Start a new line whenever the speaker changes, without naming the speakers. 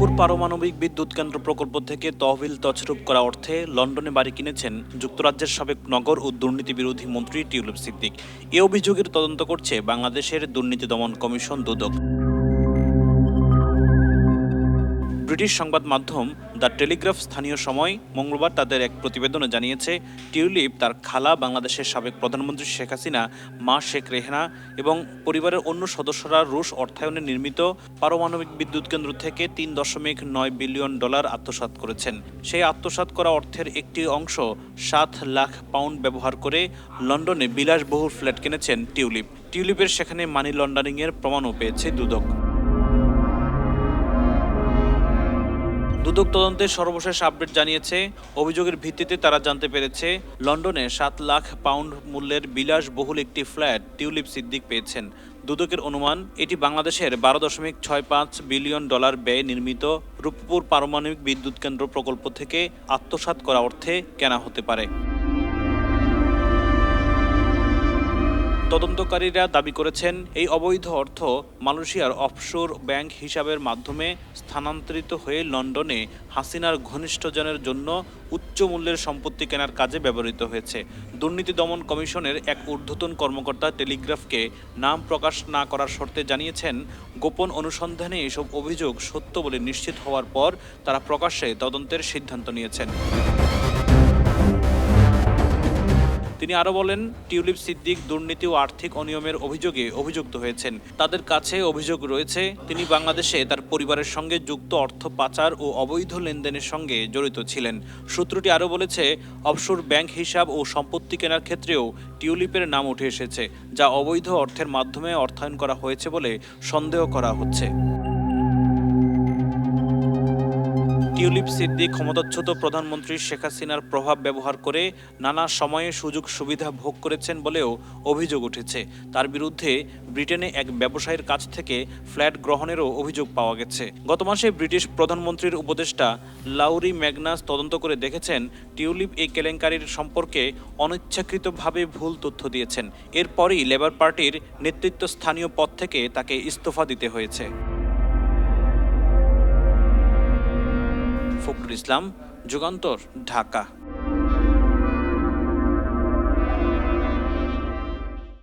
রূপপুর পারমাণবিক বিদ্যুৎ কেন্দ্র প্রকল্প থেকে তহবিল তছরূপ করা অর্থে লন্ডনে বাড়ি কিনেছেন যুক্তরাজ্যের সাবেক নগর ও দুর্নীতি বিরোধী মন্ত্রী টিউলিপ সিদ্দিক। এ অভিযোগের তদন্ত করছে বাংলাদেশের দুর্নীতি দমন কমিশন দুদক। ব্রিটিশ সংবাদ মাধ্যম দ্য টেলিগ্রাফ স্থানীয় সময় মঙ্গলবার তাদের এক প্রতিবেদনে জানিয়েছে, টিউলিপ তার খালা বাংলাদেশের সাবেক প্রধানমন্ত্রী শেখ হাসিনা, মা শেখ রেহনা এবং পরিবারের অন্য সদস্যরা রুশ অর্থায়নে নির্মিত পারমাণবিক বিদ্যুৎ কেন্দ্র থেকে তিন দশমিক নয় বিলিয়ন ডলার আত্মসাৎ করেছেন। সেই আত্মসাৎ করা অর্থের একটি অংশ সাত লাখ পাউন্ড ব্যবহার করে লন্ডনে বিলাসবহুল ফ্ল্যাট কিনেছেন টিউলিপ। টিউলিপের সেখানে মানি লন্ডারিংয়ের প্রমাণও পেয়েছে দুদক। দুদক তদন্তের সর্বশেষ আপডেট জানিয়েছে, অভিযোগের ভিত্তিতে তারা জানতে পেরেছে, লন্ডনে সাত লাখ পাউন্ড মূল্যের বিলাসবহুল একটি ফ্ল্যাট টিউলিপ সিদ্দিক পেয়েছেন। দুদকের অনুমান, এটি বাংলাদেশের বারো দশমিক ছয় পাঁচ বিলিয়ন ডলার ব্যয়ে নির্মিত রূপপুর পারমাণবিক বিদ্যুৎ কেন্দ্র প্রকল্প থেকে আত্মসাত করা অর্থে কেনা হতে পারে। তদন্তকারীরা দাবি করেছেন, এই অবৈধ অর্থ মালয়েশিয়ার অফশোর ব্যাংক হিসাবের মাধ্যমে স্থানান্তরিত হয়ে লন্ডনে হাসিনার ঘনিষ্ঠজনের জন্য উচ্চ মূল্যের সম্পত্তি কেনার কাজে ব্যবহৃত হয়েছে। দুর্নীতি দমন কমিশনের এক ঊর্ধ্বতন কর্মকর্তা টেলিগ্রাফকে নাম প্রকাশ না করার শর্তে জানিয়েছেন, গোপন অনুসন্ধানে এসব অভিযোগ সত্য বলে নিশ্চিত হওয়ার পর তারা প্রকাশ্যে তদন্তের সিদ্ধান্ত নিয়েছেন। তিনি আরও বলেন, টিউলিপ সিদ্দিক দুর্নীতি ও আর্থিক অনিয়মের অভিযোগে অভিযুক্ত হয়েছেন। তাদের কাছে অভিযোগ রয়েছে, তিনি বাংলাদেশে তার পরিবারের সঙ্গে যুক্ত অর্থ পাচার ও অবৈধ লেনদেনের সঙ্গে জড়িত ছিলেন। সূত্রটি আরও বলেছে, অবসর ব্যাংক হিসাব ও সম্পত্তি কেনার ক্ষেত্রেও টিউলিপের নাম উঠে এসেছে, যা অবৈধ অর্থের মাধ্যমে অর্থায়ন করা হয়েছে বলে সন্দেহ করা হচ্ছে। টিউলিপ সিদ্দিক ক্ষমতাচ্যুত প্রধানমন্ত্রী শেখ হাসিনার প্রভাব ব্যবহার করে নানা সময়ে সুযোগ সুবিধা ভোগ করেছেন বলেও অভিযোগ উঠেছে। তার বিরুদ্ধে ব্রিটেনে এক ব্যবসায়ীর কাছ থেকে ফ্ল্যাট গ্রহণেরও অভিযোগ পাওয়া গেছে। গত মাসে ব্রিটিশ প্রধানমন্ত্রীর উপদেষ্টা লাউরি ম্যাগনাস তদন্ত করে দেখেছেন, টিউলিপ এই কেলেঙ্কারির সম্পর্কে অনিচ্ছাকৃতভাবে ভুল তথ্য দিয়েছেন। এরপরই লেবার পার্টির নেতৃত্ব স্থানীয় পদ থেকে তাকে ইস্তফা দিতে হয়েছে। ইসলাম যুগান্তর ঢাকা।